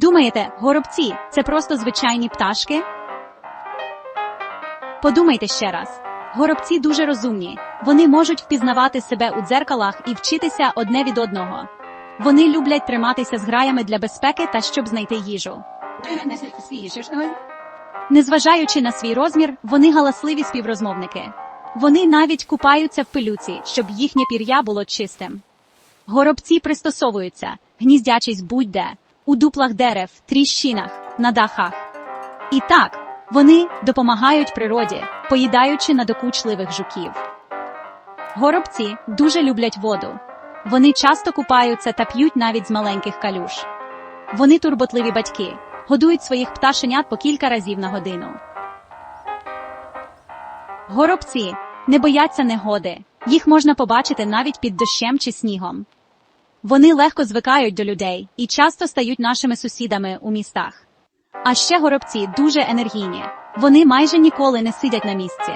Думаєте, горобці це просто звичайні пташки? Подумайте ще раз. Горобці дуже розумні. Вони можуть впізнавати себе у дзеркалах і вчитися одне від одного. Вони люблять триматися з граями для безпеки та щоб знайти їжу. Незважаючи на свій розмір, вони галасливі співрозмовники. Вони навіть купаються в пилюці, щоб їхнє пір'я було чистим. Горобці пристосовуються, гніздячись будь-де, у дуплах дерев, тріщинах, на дахах. І так, вони допомагають природі, поїдаючи надокучливих жуків. Горобці дуже люблять воду. Вони часто купаються та п'ють навіть з маленьких калюш. Вони турботливі батьки, годують своїх пташенят по кілька разів на годину. Горобці не бояться негоди. Їх можна побачити навіть під дощем чи снігом. Вони легко звикають до людей і часто стають нашими сусідами у містах. А ще горобці дуже енергійні. Вони майже ніколи не сидять на місці.